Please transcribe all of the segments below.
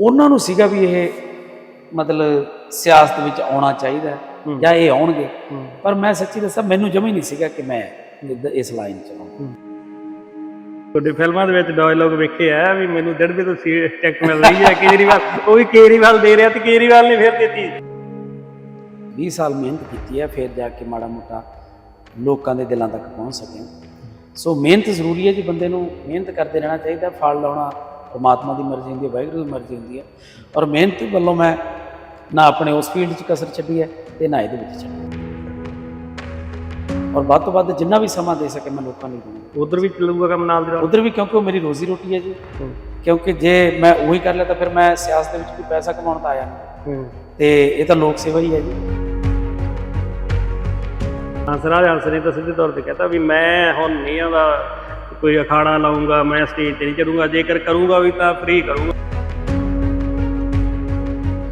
ਉਹਨਾਂ ਨੂੰ ਸੀਗਾ ਵੀ ਇਹ ਮਤਲਬ ਸਿਆਸਤ ਵਿੱਚ ਆਉਣਾ ਚਾਹੀਦਾ। ਜਾਂ ਇਹ ਆਉਣਗੇ। ਪਰ ਮੈਂ ਸੱਚੀ ਦੱਸਾਂ ਮੈਨੂੰ ਜਮਾ ਹੀ ਨਹੀਂ ਸੀਗਾ ਕਿ ਮੈਂ ਇਸ ਲਾਈਨ ਚ ਆਵਾਂ ਤੁਹਾਡੀ ਫਿਲਮਾਂ ਦੇ ਵਿੱਚ ਡਾਇਲੌਗ ਵੇਖੇ ਆ ਵੀ ਮੈਨੂੰ ਡੜਵੇ ਤੋਂ ਸੀ ਟਿਕਟ ਮਿਲ ਰਹੀ ਹੈ ਕੇਜਰੀਵਾਲ। ਉਹ ਵੀ ਕੇਜਰੀਵਾਲ ਦੇ ਰਿਹਾ ਤੇ ਕੇਜਰੀਵਾਲ ਨੇ ਫਿਰ ਦਿੱਤੀ। 20 ਸਾਲ ਮਿਹਨਤ ਕੀਤੀ ਹੈ ਫਿਰ ਜਾ ਕੇ ਮਾੜਾ ਮੋਟਾ ਲੋਕਾਂ ਦੇ ਦਿਲਾਂ ਤੱਕ ਪਹੁੰਚ ਸਕੇ। ਸੋ ਮਿਹਨਤ ਜ਼ਰੂਰੀ ਹੈ ਜੀ ਬੰਦੇ ਨੂੰ ਮਿਹਨਤ ਕਰਦੇ ਰਹਿਣਾ ਚਾਹੀਦਾ ਫਲ ਲਾਉਣਾ ਪਰਮਾਤਮਾ ਦੀ ਮਰਜ਼ੀ ਹੁੰਦੀ ਹੈ ਵਾਹਿਗੁਰੂ ਦੀ ਮਰਜ਼ੀ ਹੁੰਦੀ ਹੈ। ਔਰ ਮਿਹਨਤ ਵੱਲੋਂ ਮੈਂ ਨਾ ਆਪਣੇ ਉਸ ਫੀਲਡ 'ਚ ਕਸਰ ਛੱਡੀ ਹੈ ਤੇ ਨਾ ਇਹਦੇ ਵਿੱਚ ਛੱਡੀ ਔਰ ਵੱਧ ਤੋਂ ਵੱਧ ਜਿੰਨਾ ਵੀ ਸਮਾਂ ਦੇ ਸਕੇ ਮੈਂ ਲੋਕਾਂ ਨੂੰ ਦੂੰਗਾ ਉਧਰ ਵੀ ਚੱਲੂਗਾ ਕੰਮ ਨਾਲ ਦੇ ਨਾਲ? ਉਧਰ ਵੀ ਕਿਉਂਕਿ ਉਹ ਮੇਰੀ ਰੋਜ਼ੀ ਰੋਟੀ ਹੈ ਜੀ। ਕਿਉਂਕਿ ਜੇ ਮੈਂ ਉਹੀ ਕਰ ਲਿਆ ਤਾਂ ਫਿਰ ਮੈਂ ਸਿਆਸਤ ਦੇ ਵਿੱਚ ਕੋਈ ਪੈਸਾ ਕਮਾਉਣ ਤਾਂ ਆਇਆ ਨਹੀਂ। ਤੇ ਇਹ ਤਾਂ ਲੋਕ ਸੇਵਾ ਹੀ ਹੈ ਜੀ। ਹੰਸਰਾਜ ਹੰਸ ਨੇ ਤਾਂ ਸਿੱਧੇ ਤੌਰ ਤੇ ਕਹਤਾ ਵੀ ਮੈਂ ਹੁਣ ਨਹੀਂ ਆਉਂਦਾ ਕੋਈ ਅਖਾੜਾ ਲਾਉਂਗਾ ਮੈਂ ਸਟੇਜ ਤੇ ਨਹੀਂ ਚੜੂੰਗਾ ਜੇਕਰ ਕਰੂੰਗਾ ਵੀ ਤਾਂ ਫ੍ਰੀ ਕਰੂੰਗਾ।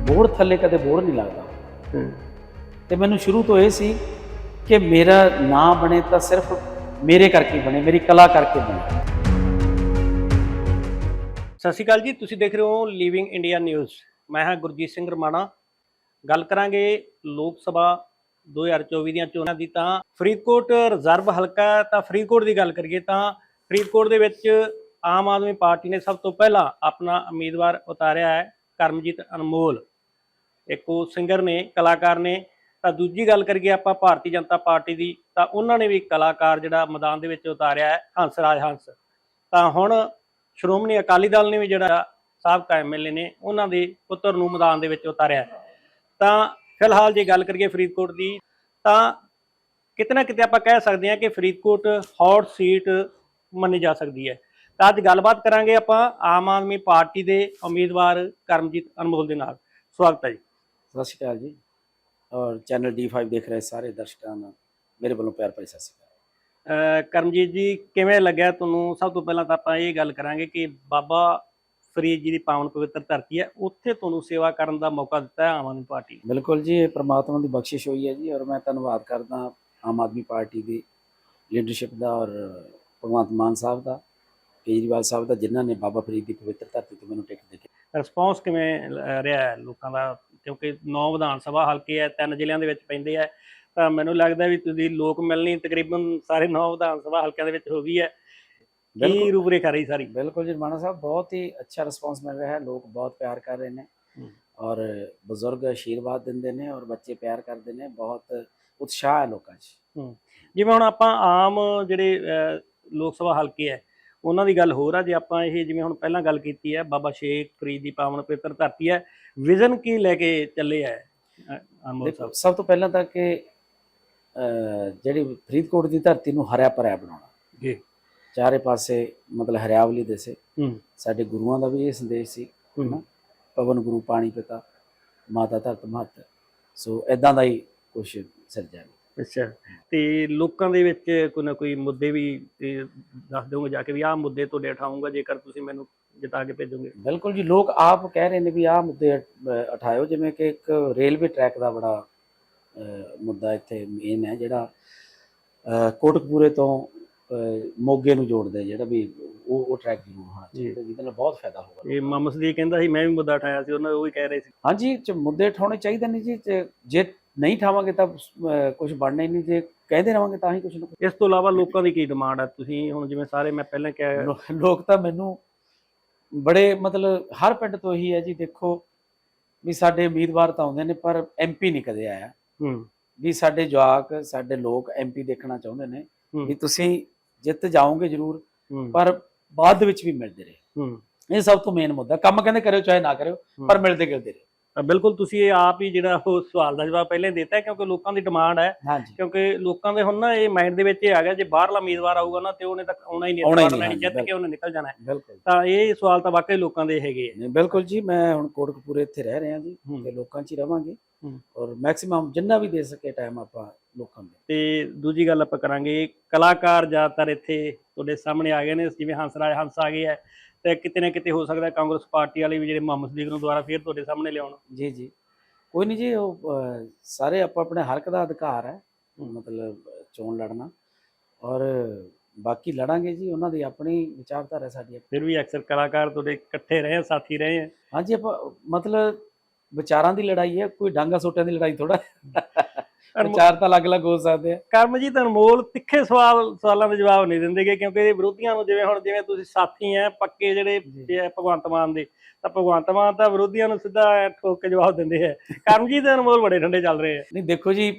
ਬੋਰਡ ਥੱਲੇ ਕਦੇ ਬੋਰਡ ਨਹੀਂ ਲੱਗਦਾ। ਤੇ ਮੈਨੂੰ ਸ਼ੁਰੂ ਤੋਂ ਇਹ ਸੀ ਕਿ ਮੇਰਾ ਨਾਂ ਬਣੇ ਤਾਂ ਸਿਰਫ ਮੇਰੇ ਕਰਕੇ ਬਣੇ ਮੇਰੀ ਕਲਾ ਕਰਕੇ ਬਣੇ। ਸਤਿ ਸ਼੍ਰੀ ਅਕਾਲ ਜੀ ਤੁਸੀਂ ਦੇਖ ਰਹੇ ਹੋ ਲਿਵਿੰਗ ਇੰਡੀਆ ਨਿਊਜ਼ ਮੈਂ ਹਾਂ ਗੁਰਜੀਤ ਸਿੰਘ ਰਮਾਣਾ। ਗੱਲ ਕਰਾਂਗੇ ਲੋਕ ਸਭਾ 2024 ਦੀਆਂ ਚੋਣਾਂ ਦੀ ਤਾਂ ਫਰੀਦਕੋਟ ਰਿਜ਼ਰਵ ਹਲਕਾ ਤਾਂ ਫਰੀਦਕੋਟ ਦੀ ਗੱਲ ਕਰੀਏ ਤਾਂ ਫਰੀਦਕੋਟ ਦੇ ਵਿੱਚ ਆਮ ਆਦਮੀ ਪਾਰਟੀ ਨੇ ਸਭ ਤੋਂ ਪਹਿਲਾਂ ਆਪਣਾ ਉਮੀਦਵਾਰ ਉਤਾਰਿਆ ਹੈ ਕਰਮਜੀਤ ਅਨਮੋਲ। ਇੱਕ ਉਹ ਸਿੰਗਰ ਨੇ, ਕਲਾਕਾਰ ਨੇ। ਤਾਂ ਦੂਜੀ ਗੱਲ ਕਰੀਏ ਆਪਾਂ ਭਾਰਤੀ ਜਨਤਾ ਪਾਰਟੀ ਦੀ, ਤਾਂ ਉਹਨਾਂ ਨੇ ਵੀ ਕਲਾਕਾਰ ਜਿਹੜਾ ਮੈਦਾਨ ਦੇ ਵਿੱਚ ਉਤਾਰਿਆ ਹੈ ਹੰਸਰਾਜ ਹੰਸ। ਤਾਂ ਹੁਣ ਸ਼੍ਰੋਮਣੀ ਅਕਾਲੀ ਦਲ ਨੇ ਵੀ ਜਿਹੜਾ ਸਾਬਕਾ ਐਮਐਲਏ ਨੇ, ਉਹਨਾਂ ਦੇ ਪੁੱਤਰ ਨੂੰ ਮੈਦਾਨ ਦੇ ਵਿੱਚ ਉਤਾਰਿਆ ਤਾਂ ਫਿਲਹਾਲ ਜੇ ਗੱਲ ਕਰੀਏ ਫਰੀਦਕੋਟ ਦੀ, ਤਾਂ ਕਿਤੇ ਨਾ ਕਿਤੇ ਆਪਾਂ ਕਹਿ ਸਕਦੇ ਹਾਂ ਕਿ ਫਰੀਦਕੋਟ ਹੌਟ ਸੀਟ ਮੰਨੀ ਜਾ ਸਕਦੀ ਹੈ। ਤਾਂ ਅੱਜ ਗੱਲਬਾਤ ਕਰਾਂਗੇ ਆਪਾਂ ਆਮ ਆਦਮੀ ਪਾਰਟੀ ਦੇ ਉਮੀਦਵਾਰ ਕਰਮਜੀਤ ਅਨਮੋਲ ਦੇ ਨਾਲ। ਸਵਾਗਤ ਹੈ ਜੀ। ਸਤਿ ਸ਼੍ਰੀ ਅਕਾਲ ਜੀ। ਔਰ ਚੈਨਲ D5 ਦੇਖ ਰਹੇ ਸਾਰੇ ਦਰਸ਼ਕਾਂ ਨੂੰ ਮੇਰੇ ਵੱਲੋਂ ਪਿਆਰ ਭਰੀ ਸਤਿ ਸ਼੍ਰੀ ਅਕਾਲ। ਕਰਮਜੀਤ ਜੀ ਕਿਵੇਂ ਲੱਗਿਆ ਤੁਹਾਨੂੰ? ਸਭ ਤੋਂ ਪਹਿਲਾਂ ਤਾਂ ਆਪਾਂ ਇਹ ਗੱਲ ਕਰਾਂਗੇ ਕਿ ਬਾਬਾ ਫਰੀਦ ਜੀ ਦੀ ਪਾਵਨ ਪਵਿੱਤਰ ਧਰਤੀ ਹੈ। ਉੱਥੇ ਤੁਹਾਨੂੰ ਸੇਵਾ ਕਰਨ ਦਾ ਮੌਕਾ ਦਿੱਤਾ ਹੈ ਆਮ ਆਦਮੀ ਪਾਰਟੀ। ਬਿਲਕੁਲ ਜੀ ਇਹ ਪ੍ਰਮਾਤਮਾ ਦੀ ਬਖਸ਼ਿਸ਼ ਹੋਈ ਹੈ ਜੀ। ਔਰ ਮੈਂ ਧੰਨਵਾਦ ਕਰਦਾ ਆਮ ਆਦਮੀ ਪਾਰਟੀ ਦੀ ਲੀਡਰਸ਼ਿਪ ਦਾ ਔਰ ਭਗਵੰਤ ਮਾਨ ਸਾਹਿਬ ਦਾ ਕੇਜਰੀਵਾਲ ਸਾਹਿਬ ਦਾ ਜਿਨ੍ਹਾਂ ਨੇ ਬਾਬਾ ਫਰੀਦ ਦੀ ਪਵਿੱਤਰ ਧਰਤੀ ਤੇ ਮੈਨੂੰ ਟਿਕਟ ਦਿੱਤੀ। ਰਿਸਪੌਂਸ ਕਿਵੇਂ ਰਿਹਾ ਹੈ ਲੋਕਾਂ ਦਾ? ਕਿਉਂਕਿ ਨੌ ਵਿਧਾਨ ਸਭਾ ਹਲਕੇ ਹੈ ਤਿੰਨ ਜ਼ਿਲ੍ਹਿਆਂ ਦੇ ਵਿੱਚ ਪੈਂਦੇ ਆ। ਤਾਂ ਮੈਨੂੰ ਲੱਗਦਾ ਵੀ ਤੁਸੀਂ ਲੋਕ ਮਿਲਣੀ ਤਕਰੀਬਨ ਸਾਰੇ ਨੌ ਵਿਧਾਨ ਸਭਾ ਹਲਕਿਆਂ ਦੇ ਵਿੱਚ ਹੋ ਗਈ ਹੈ। ਬਿਲਕੁਲ। ਰੂਪਰੇਖਾ ਰਹੀ ਸਾਰੀ? ਬਿਲਕੁਲ ਜੀ ਮਾਨਾ ਸਾਹਿਬ ਬਹੁਤ ਹੀ ਅੱਛਾ ਰਿਸਪਾਂਸ ਮਿਲ ਰਿਹਾ ਹੈ। ਲੋਕ ਬਹੁਤ ਪਿਆਰ ਕਰ ਰਹੇ ਨੇ। ਔਰ ਬਜ਼ੁਰਗ ਆਸ਼ੀਰਵਾਦ ਦਿੰਦੇ ਨੇ ਔਰ ਬੱਚੇ ਪਿਆਰ ਕਰਦੇ ਨੇ। ਬਹੁਤ ਉਤਸ਼ਾਹ ਹੈ ਲੋਕਾਂ 'ਚ। ਜਿਵੇਂ ਹੁਣ ਆਪਾਂ ਆਮ ਜਿਹੜੇ ਲੋਕ ਸਭਾ ਹਲਕੇ ਹੈ। ਉਹਨਾਂ ਦੀ ਗੱਲ ਹੋਰ ਆ ਜੇ ਆਪਾਂ ਇਹ ਜਿਵੇਂ ਹੁਣ ਪਹਿਲਾਂ ਗੱਲ ਕੀਤੀ ਹੈ ਬਾਬਾ ਸ਼ੇਖ ਫਰੀਦ ਦੀ ਪਾਵਨ ਪਵਿੱਤਰ ਧਰਤੀ ਹੈ ਵਿਜ਼ਨ ਕੀ ਲੈ ਕੇ ਚੱਲੇ ਸਾਹਿਬ? ਸਭ ਤੋਂ ਪਹਿਲਾਂ ਤਾਂ ਕਿ ਜਿਹੜੀ ਫਰੀਦਕੋਟ ਦੀ ਧਰਤੀ ਨੂੰ ਹਰਿਆ ਭਰਿਆ ਬਣਾਉਣਾ। ਜੀ। ਚਾਰੇ ਪਾਸੇ ਮਤਲਬ ਹਰਿਆਵਲੀ ਦੇਸੇ ਹੂੰ। ਸਾਡੇ ਗੁਰੂਆਂ ਦਾ ਵੀ ਇਹ ਸੰਦੇਸ਼ ਸੀ ਪਵਨ ਗੁਰੂ ਪਾਣੀ ਪਿਤਾ ਮਾਤਾ ਧਰਤ ਮਹਤ। ਸੋ ਐਦਾਂ ਦਾ ਹੀ ਕੁਝ ਸਿਰਜਿਆ ਅੱਛਾ। ਤੇ ਲੋਕਾਂ ਦੇ ਵਿੱਚ ਕੋਈ ਨਾ ਕੋਈ ਮੁੱਦੇ ਵੀ ਦੱਸ ਦਿਓਗੇ ਜਾ ਕੇ ਵੀ ਆਹ ਮੁੱਦੇ ਤੁਹਾਡੇ ਉਠਾਉਂਗਾ ਜੇਕਰ ਤੁਸੀਂ ਮੈਨੂੰ ਜਿਤਾ ਕੇ ਭੇਜੋਗੇ? ਬਿਲਕੁਲ ਜੀ ਲੋਕ ਆਪ ਕਹਿ ਰਹੇ ਨੇ ਵੀ ਆਹ ਮੁੱਦੇ ਅ, ਉਠਾਇਓ ਜਿਵੇਂ ਕਿ ਇੱਕ ਰੇਲਵੇ ਟਰੈਕ ਦਾ ਬੜਾ ਅ, ਮੁੱਦਾ ਇੱਥੇ ਮੇਨ ਹੈ ਜਿਹੜਾ ਅ, ਕੋਟਕਪੂਰੇ ਤੋਂ ਅ, ਮੋਗੇ ਨੂੰ ਜੋੜਦਾ ਹੈ, ਜਿਹੜਾ ਵੀ ਉਹ ਉਹ ਟਰੈਕ ਜ਼ਰੂਰ ਹੋਣਾ ਚਾਹੀਦਾ ਜਿਹਦੇ ਨਾਲ ਬਹੁਤ ਫਾਇਦਾ ਹੋਗਾ ਇਹ ਮਾਮਸ ਦੀ ਕਹਿੰਦਾ ਸੀ ਮੈਂ ਵੀ ਮੁੱਦਾ ਉਠਾਇਆ ਸੀ ਉਹਨਾਂ ਉਹ ਵੀ ਕਹਿ ਰਹੇ ਸੀ। ਹਾਂਜੀ ਚ ਮੁੱਦੇ ਉਠਾਉਣੇ ਚਾਹੀਦੇ ਨੇ ਜੀ ਜੇ ਨਹੀਂ ਠਾਵਾਂਗੇ ਤਾਂ ਕੁਝ ਬਣਨਾ ਹੀ ਨਹੀਂ ਜੇ ਕਹਿੰਦੇ ਰਵਾਂਗੇ ਤਾਂ ਹੀ ਕੁਝ ਨਾ ਇਸ ਤੋਂ ਇਲਾਵਾ ਲੋਕਾਂ ਦੀ ਕੀ ਡਿਮਾਂਡ ਹੈ ਤੁਸੀਂ ਹੁਣ ਜਿਵੇਂ ਸਾਰੇ ਮੈਂ ਪਹਿਲਾਂ ਕਿਹਾ ਲੋਕ ਤਾਂ ਮੈਨੂੰ ਬੜੇ ਮਤਲਬ ਹਰ ਪਿੰਡ ਤੋਂ ਹੀ ਹੈ ਜੀ ਦੇਖੋ ਵੀ ਸਾਡੇ ਉਮੀਦਵਾਰ ਤਾਂ ਆਉਂਦੇ ਨੇ ਪਰ ਐਮਪੀ ਨਹੀਂ ਕਦੇ ਆਇਆ। ਹੂੰ। ਵੀ ਸਾਡੇ ਜਵਾਕ ਸਾਡੇ ਲੋਕ ਐਮਪੀ ਦੇਖਣਾ ਚਾਹੁੰਦੇ ਨੇ। ਵੀ ਤੁਸੀਂ ਜਿੱਤ ਜਾਓਗੇ ਜ਼ਰੂਰ ਪਰ ਬਾਅਦ ਵਿੱਚ ਵੀ ਮਿਲਦੇ ਰਹੇ। ਹੂੰ। ਇਹ ਸਭ ਤੋਂ ਮੇਨ ਮੁੱਦਾ ਕੰਮ ਕਹਿੰਦੇ ਕਰਿਓ ਚਾਹੇ ਨਾ ਕਰਿਓ ਪਰ ਮਿਲਦੇ ਗਿਲਦੇ ਰਹੇ। ਬਿਲਕੁਲ ਤੁਸੀਂ ਇਹ ਆਪ ਹੀ ਜਿਹੜਾ ਉਹ ਸਵਾਲ ਦਾ ਜਵਾਬ ਪਹਿਲਾਂ ਦਿੱਤਾ ਕਿਉਂਕਿ ਲੋਕਾਂ ਦੀ ਡਿਮਾਂਡ ਹੈ ਕਿਉਂਕਿ ਲੋਕਾਂ ਦੇ ਹੁਣ ਨਾ ਇਹ ਮਾਈਂਡ ਦੇ ਵਿੱਚ ਇਹ ਆ ਗਿਆ ਜੇ ਬਾਹਰਲਾ ਉਮੀਦਵਾਰ ਆਊਗਾ ਨਾ ਤੇ ਉਹਨੇ ਤਾਂ ਆਉਣਾ ਹੀ ਨਹੀਂ ਆਉਣਾ ਨਹੀਂ, ਜਿੱਤ ਕੇ ਉਹਨੇ ਨਿਕਲ ਜਾਣਾ ਹੈ। ਬਿਲਕੁਲ ਤਾਂ ਇਹ ਸਵਾਲ ਤਾਂ ਵਾਕਈ ਲੋਕਾਂ ਦੇ ਹੈਗੇ ਆ ਬਿਲਕੁਲ ਜੀ ਮੈਂ ਹੁਣ ਕੋਟਕਪੂਰੇ ਇੱਥੇ ਰਹਿ ਰਿਹਾ ਜੀ। ਤੇ ਲੋਕਾਂ 'ਚ ਹੀ ਰਵਾਂਗੇ। ਔਰ ਮੈਕਸਿਮਮ ਜਿੰਨਾ ਵੀ ਦੇ ਸਕੇ ਟਾਈਮ ਆਪਾਂ ਲੋਕਾਂ ਦੇ ਤੇ ਦੂਜੀ ਗੱਲ ਆਪਾਂ ਕਰਾਂਗੇ ਕਲਾਕਾਰ ਜ਼ਿਆਦਾਤਰ ਇੱਥੇ ਤੁਹਾਡੇ ਸਾਹਮਣੇ ਆ ਗਏ ਨੇ ਜਿਵੇਂ ਹੰਸਰਾਜ ਹੰਸ ਆ ਗਏ ਹੈ ਤੇ ਕਿਤੇ ਨਾ ਕਿਤੇ ਹੋ ਸਕਦਾ ਕਾਂਗਰਸ ਪਾਰਟੀ ਵਾਲੇ ਵੀ ਜਿਹੜੇ ਮੁਹੰਮਦ ਸਦੀਕ ਨੂੰ ਦੁਬਾਰਾ ਫੇਰ ਤੁਹਾਡੇ ਸਾਹਮਣੇ ਲਿਆਉਣ। ਜੀ ਜੀ। ਕੋਈ ਨਹੀਂ ਜੀ ਉਹ ਸਾਰੇ ਆਪਾਂ ਆਪਣੇ ਹੱਕ ਦਾ ਅਧਿਕਾਰ ਹੈ ਮਤਲਬ ਚੋਣ ਲੜਨਾ। ਔਰ ਬਾਕੀ ਲੜਾਂਗੇ ਜੀ ਉਹਨਾਂ ਦੀ ਆਪਣੀ ਵਿਚਾਰਧਾਰਾ ਸਾਡੀ। ਫਿਰ ਵੀ ਅਕਸਰ ਕਲਾਕਾਰ ਤੁਹਾਡੇ ਇਕੱਠੇ ਰਹੇ ਸਾਥੀ ਰਹੇ ਹਾਂਜੀ ਆਪਾਂ ਮਤਲਬ ਵਿਚਾਰਾਂ ਦੀ ਲੜਾਈ ਹੈ ਕੋਈ ਡਾਂਗਾ ਸੋਟਿਆਂ ਦੀ ਲੜਾਈ ਥੋੜਾ ਵਿਚਾਰ ਤਾਂ ਅਲੱਗ-ਅਲੱਗ ਹੋ ਸਕਦੇ ਆ। ਕਰਮਜੀਤ ਅਨਮੋਲ ਤਿੱਖੇ ਸਵਾਲ ਸਵਾਲਾਂ ਦੇ ਜਵਾਬ ਨਹੀਂ ਦਿੰਦੇਗੇ ਕਿਉਂਕਿ ਇਹ ਵਿਰੋਧੀਆਂ ਨੂੰ ਜਿਵੇਂ ਹੁਣ ਜਿਵੇਂ ਤੁਸੀਂ ਸਾਥੀ ਆ ਪੱਕੇ ਜਿਹੜੇ ਭਗਵੰਤ ਮਾਨ ਦੇ ਤਾਂ ਭਗਵੰਤ ਮਾਨ ਤਾਂ ਵਿਰੋਧੀਆਂ ਨੂੰ ਸਿੱਧਾ ਐਂ ਠੋਕ ਕੇ ਜਵਾਬ ਦਿੰਦੇ ਆ ਕਰਮਜੀਤ ਅਨਮੋਲ ਬੜੇ ਠੰਡੇ ਚੱਲ ਰਹੇ ਆ ਨਹੀਂ ਦੇਖੋ ਜੀ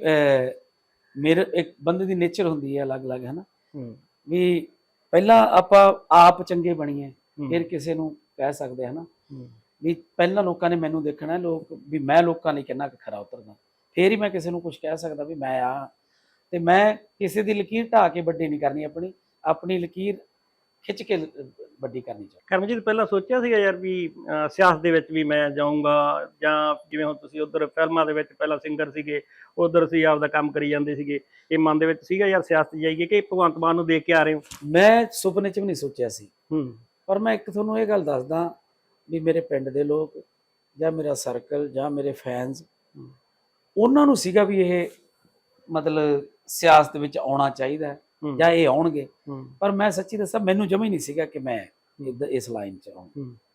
ਮੇਰੇ ਇੱਕ ਬੰਦੇ ਦੀ ਨੇਚਰ ਹੁੰਦੀ ਹੈ ਅਲੱਗ-ਅਲੱਗ ਹੈ। ਨਾ ਵੀ ਪਹਿਲਾਂ ਆਪਾਂ ਆਪ ਚੰਗੇ ਬਣੀਏ ਫਿਰ ਕਿਸੇ ਨੂੰ ਕਹਿ ਸਕਦੇ ਹਾਂ। ਨਾ ਵੀ ਪਹਿਲਾਂ ਲੋਕਾਂ ਨੇ ਮੈਨੂੰ ਦੇਖਣਾ ਲੋਕ ਵੀ ਮੈਂ ਲੋਕਾਂ ਲਈ ਕਿੰਨਾ ਕੁ ਖਰਾ ਉਤਰਦਾ। ਫੇਰ ਹੀ ਮੈਂ ਕਿਸੇ ਨੂੰ ਕੁਝ ਕਹਿ ਸਕਦਾ ਵੀ ਮੈਂ ਆ। ਤੇ ਮੈਂ ਕਿਸੇ ਦੀ ਲਕੀਰ ਢਾ ਕੇ ਵੱਡੀ ਨਹੀਂ ਕਰਨੀ ਆਪਣੀ ਆਪਣੀ ਲਕੀਰ ਖਿੱਚ ਕੇ ਵੱਡੀ ਕਰਨੀ ਚਾਹੀਦੀ। ਕਰਮਜੀਤ ਪਹਿਲਾਂ ਸੋਚਿਆ ਸੀਗਾ ਯਾਰ ਵੀ ਸਿਆਸਤ ਦੇ ਵਿੱਚ ਵੀ ਮੈਂ ਜਾਊਂਗਾ ਜਾਂ ਜਿਵੇਂ ਹੁਣ ਤੁਸੀਂ ਉਧਰ ਫਿਲਮਾਂ ਦੇ ਵਿੱਚ ਪਹਿਲਾਂ ਸਿੰਗਰ ਸੀਗੇ ਉਧਰ ਸੀ ਆਪਦਾ ਕੰਮ ਕਰੀ ਜਾਂਦੇ ਸੀਗੇ ਇਹ ਮਨ ਦੇ ਵਿੱਚ ਸੀਗਾ ਯਾਰ ਸਿਆਸਤ ਜਾਈਏ ਕਿ ਭਗਵੰਤ ਮਾਨ ਨੂੰ ਦੇਖ ਕੇ ਆ ਰਹੇ ਹੋ? ਮੈਂ ਸੁਪਨੇ 'ਚ ਵੀ ਨਹੀਂ ਸੋਚਿਆ ਸੀ। ਹੂੰ। ਪਰ ਮੈਂ ਇੱਕ ਤੁਹਾਨੂੰ ਇਹ ਗੱਲ ਦੱਸਦਾ ਵੀ ਮੇਰੇ ਪਿੰਡ ਦੇ ਲੋਕ ਜਾਂ ਮੇਰਾ ਸਰਕਲ ਜਾਂ ਮੇਰੇ ਫੈਨਸ ਉਹਨਾਂ ਨੂੰ ਸੀਗਾ ਵੀ ਇਹ ਮਤਲਬ ਸਿਆਸਤ ਵਿੱਚ ਆਉਣਾ ਚਾਹੀਦਾ ਜਾਂ ਇਹ ਆਉਣਗੇ। ਪਰ ਮੈਂ ਸੱਚੀ ਦੱਸਾਂ ਮੈਨੂੰ ਜਮਾ ਹੀ ਨਹੀਂ ਸੀਗਾ ਕਿ ਮੈਂ ਇਸ ਲਾਈਨ 'ਚ ਆਉਂ।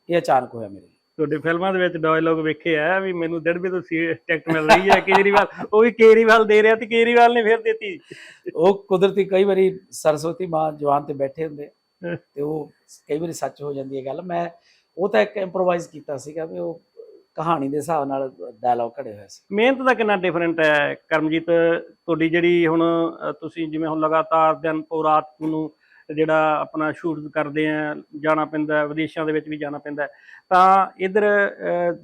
ਇਹ ਅਚਾਨਕ ਹੋਇਆ ਮੇਰੇ ਲਈ। ਤੁਹਾਡੇ ਫਿਲਮਾਂ ਦੇ ਵਿੱਚ ਡਾਇਲੌਗ ਵੇਖੇ ਆ ਵੀ ਮੈਨੂੰ ਡੜਬੇ ਤੋਂ ਟਿਕਟ ਮਿਲ ਰਹੀ ਹੈ ਕੇਜਰੀਵਾਲ ਉਹ ਵੀ ਕੇਜਰੀਵਾਲ ਦੇ ਰਿਹਾ ਤੇ ਕੇਜਰੀਵਾਲ ਨੇ ਫਿਰ ਦਿੱਤੀ। ਉਹ ਕੁਦਰਤੀ ਕਈ ਵਾਰੀ ਸਰਸਵਤੀ ਮਾਂ ਜਵਾਨ ਤੇ ਬੈਠੇ ਹੁੰਦੇ ਤੇ ਉਹ ਕਈ ਵਾਰੀ ਸੱਚ ਹੋ ਜਾਂਦੀ ਹੈ ਗੱਲ। ਮੈਂ ਉਹ ਤਾਂ ਇੱਕ ਇੰਪਰੋਵਾਈਜ਼ ਕੀਤਾ ਸੀਗਾ ਵੀ ਉਹ ਕਹਾਣੀ ਦੇ ਹਿਸਾਬ ਨਾਲ ਡਾਇਲੌਗ ਘੜੇ ਹੋਏ ਸੀ। ਮਿਹਨਤ ਦਾ ਕਿੰਨਾ ਡਿਫਰੈਂਟ ਹੈ? ਕਰਮਜੀਤ ਤੁਹਾਡੀ ਜਿਹੜੀ ਹੁਣ ਤੁਸੀਂ ਜਿਵੇਂ ਹੁਣ ਲਗਾਤਾਰ ਦਿਨ ਪੋ ਰਾਤ ਨੂੰ ਜਿਹੜਾ ਆਪਣਾ ਸ਼ੂਟ ਕਰਦੇ ਆ ਜਾਣਾ ਪੈਂਦਾ ਵਿਦੇਸ਼ਾਂ ਦੇ ਵਿੱਚ ਵੀ ਜਾਣਾ ਪੈਂਦਾ। ਤਾਂ ਇਧਰ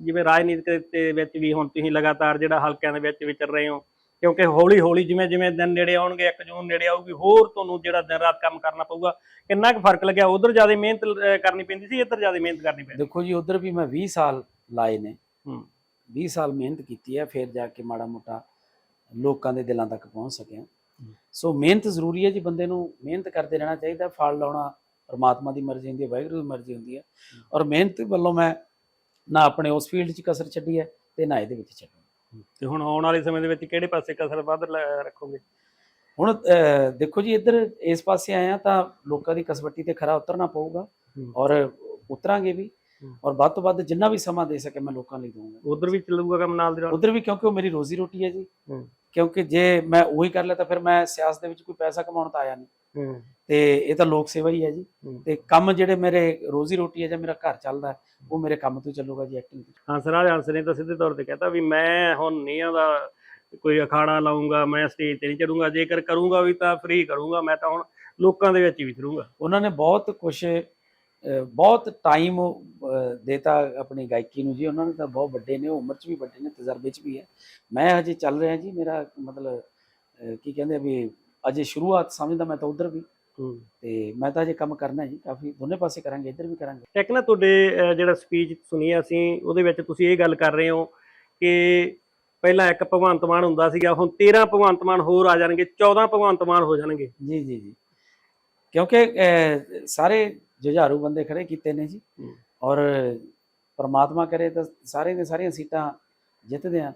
ਜਿਵੇਂ ਰਾਜਨੀਤਿਕ ਦੇ ਵਿੱਚ ਵੀ ਹੁਣ ਤੁਸੀਂ ਲਗਾਤਾਰ ਜਿਹੜਾ ਹਲਕਿਆਂ ਦੇ ਵਿੱਚ ਵਿਚਰ ਰਹੇ ਹੋ ਕਿਉਂਕਿ ਹੌਲੀ ਹੌਲੀ ਜਿਵੇਂ ਜਿਵੇਂ ਦਿਨ ਨੇੜੇ ਆਉਣਗੇ 1 ਜੂਨ ਨੇੜੇ ਆਊਗੀ ਹੋਰ ਤੁਹਾਨੂੰ ਜਿਹੜਾ ਦਿਨ ਰਾਤ ਕੰਮ ਕਰਨਾ ਪਊਗਾ ਕਿੰਨਾ ਕੁ ਫ਼ਰਕ ਲੱਗਿਆ? ਉਧਰ ਜ਼ਿਆਦਾ ਮਿਹਨਤ ਕਰਨੀ ਪੈਂਦੀ ਸੀ ਇੱਧਰ ਜ਼ਿਆਦਾ ਮਿਹਨਤ ਕਰਨੀ ਪੈਂਦੀ ਦੇਖੋ ਜੀ ਉਧਰ ਵੀ ਮੈਂ 20 ਸਾਲ ਲਾਏ ਨੇ। ਹੂੰ। 20 ਸਾਲ ਮਿਹਨਤ ਕੀਤੀ ਹੈ ਫਿਰ ਜਾ ਕੇ ਮਾੜਾ ਮੋਟਾ ਲੋਕਾਂ ਦੇ ਦਿਲਾਂ ਤੱਕ ਪਹੁੰਚ ਸਕਿਆ। ਸੋ ਮਿਹਨਤ ਜ਼ਰੂਰੀ ਹੈ ਜੀ ਬੰਦੇ ਨੂੰ ਮਿਹਨਤ ਕਰਦੇ ਰਹਿਣਾ ਚਾਹੀਦਾ ਫਲ ਲਾਉਣਾ ਪਰਮਾਤਮਾ ਦੀ ਮਰਜ਼ੀ ਹੁੰਦੀ ਹੈ ਵਾਹਿਗੁਰੂ ਦੀ ਮਰਜ਼ੀ ਹੁੰਦੀ ਹੈ। ਔਰ ਮਿਹਨਤ ਵੱਲੋਂ ਮੈਂ ਨਾ ਆਪਣੇ ਉਸ ਫੀਲਡ 'ਚ ਕਸਰ ਛੱਡੀ ਹੈ ਤੇ ਨਾ ਇਹਦੇ ਵਿੱਚ ਛੱਡੀ ਤੇ ਹੁਣ ਆਉਣ ਵਾਲੇ ਸਮੇਂ ਦੇ ਵਿੱਚ ਕਿਹੜੇ ਪਾਸੇ ਕਸਰ ਵੱਧ ਰੱਖੋਗੇ? ਹੁਣ ਦੇਖੋ ਜੀ ਇੱਧਰ ਇਸ ਪਾਸੇ ਆਏ ਆ ਤਾਂ ਲੋਕਾਂ ਦੀ ਕਸਵੱਟੀ ਤੇ ਖਰਾ ਉਤਰਨਾ ਪਊਗਾ। ਔਰ ਉਤਰਾਂਗੇ ਵੀ। ਔਰ ਵੱਧ ਤੋਂ ਵੱਧ ਜਿੰਨਾ ਵੀ ਸਮਾਂ ਦੇ ਸਕੇ ਮੈਂ ਲੋਕਾਂ ਲਈ ਦਊਂਗਾ। ਉਧਰ ਵੀ ਚੱਲੂਗਾ ਕੰਮ ਨਾਲ ਦੇ ਨਾਲ? ਉਧਰ ਵੀ ਕਿਉਂਕਿ ਉਹ ਮੇਰੀ ਰੋਜ਼ੀ ਰੋਟੀ ਹੈ ਜੀ। ਕਿਉਂਕਿ ਜੇ ਮੈਂ ਉਹੀ ਕਰ ਲਿਆ ਤਾਂ ਫਿਰ ਮੈਂ ਸਿਆਸਤ ਦੇ ਵਿੱਚ ਕੋਈ ਪੈਸਾ ਕਮਾਉਣ ਤਾਂ ਆਇਆ ਨਹੀਂ। ਤੇ ਇਹ ਤਾਂ ਲੋਕ ਸੇਵਾ ਹੀ ਹੈ ਜੀ। ਤੇ ਕੰਮ ਜਿਹੜੇ ਮੇਰੇ ਰੋਜ਼ੀ ਰੋਟੀ ਹੈ ਜਾਂ ਮੇਰਾ ਘਰ ਚੱਲਦਾ ਉਹ ਮੇਰੇ ਕੰਮ ਤੋਂ ਚੱਲੂਗਾ ਜੀ ਐਕਟਿੰਗ ਹੰਸਰਾਜ ਹੰਸ ਨੇ ਤਾਂ ਸਿੱਧੇ ਤੌਰ ਤੇ ਕਹਤਾ ਵੀ ਮੈਂ ਹੁਣ ਨਹੀਂ ਆਉਂਦਾ ਕੋਈ ਅਖਾੜਾ ਲਾਉਂਗਾ ਮੈਂ ਸਟੇਜ ਤੇ ਨਹੀਂ ਚੜੂੰਗਾ ਜੇਕਰ ਕਰੂੰਗਾ ਵੀ ਤਾਂ ਫ੍ਰੀ ਕਰੂੰਗਾ ਮੈਂ ਤਾਂ ਹੁਣ ਲੋਕਾਂ ਦੇ ਵਿੱਚ ਹੀ ਵਿਚਰੂੰਗਾ। ਉਹਨਾਂ ਨੇ ਬਹੁਤ ਕੁਝ ਬਹੁਤ ਟਾਈਮ ਦੇਤਾ ਆਪਣੀ ਗਾਇਕੀ ਨੂੰ ਜੀ। ਉਹਨਾਂ ਨੇ ਤਾਂ ਬਹੁਤ ਵੱਡੇ ਨੇ ਉਹ ਉਮਰ 'ਚ ਵੀ ਵੱਡੇ ਨੇ ਤਜਰਬੇ 'ਚ ਵੀ ਹੈ। ਮੈਂ ਹਜੇ ਚੱਲ ਰਿਹਾ ਜੀ ਮੇਰਾ ਮਤਲਬ ਕੀ ਕਹਿੰਦੇ ਵੀ ਅਜੇ ਸ਼ੁਰੂਆਤ ਸਮਝਦਾ ਮੈਂ ਤਾਂ ਉਧਰ ਵੀ। ਤੇ ਮੈਂ ਤਾਂ ਅਜੇ ਕੰਮ ਕਰਨਾ ਜੀ ਕਾਫੀ ਦੋਨੇ ਪਾਸੇ ਕਰਾਂਗੇ ਇੱਧਰ ਵੀ ਕਰਾਂਗੇ। ਇੱਕ ਨਾ ਤੁਹਾਡੇ ਜਿਹੜਾ ਸਪੀਚ ਸੁਣੀ ਅਸੀਂ ਉਹਦੇ ਵਿੱਚ ਤੁਸੀਂ ਇਹ ਗੱਲ ਕਰ ਰਹੇ ਹੋ ਕਿ ਪਹਿਲਾਂ ਇੱਕ ਭਗਵੰਤ ਮਾਨ ਹੁੰਦਾ ਸੀਗਾ ਹੁਣ 13 ਭਗਵੰਤ ਮਾਨ ਹੋਰ ਆ ਜਾਣਗੇ 14 ਭਗਵੰਤ ਮਾਨ ਹੋ ਜਾਣਗੇ। ਜੀ ਜੀ ਜੀ। ਕਿਉਂਕਿ ਸਾਰੇ ਜੁਝਾਰੂ ਬੰਦੇ ਖੜੇ ਕੀਤੇ ਨੇ ਜੀ। ਔਰ ਪ੍ਰਮਾਤਮਾ ਕਰੇ ਤਾਂ ਸਾਰੇ ਦੇ ਸਾਰੀਆਂ ਸੀਟਾਂ ਜਿੱਤਦੇ ਆ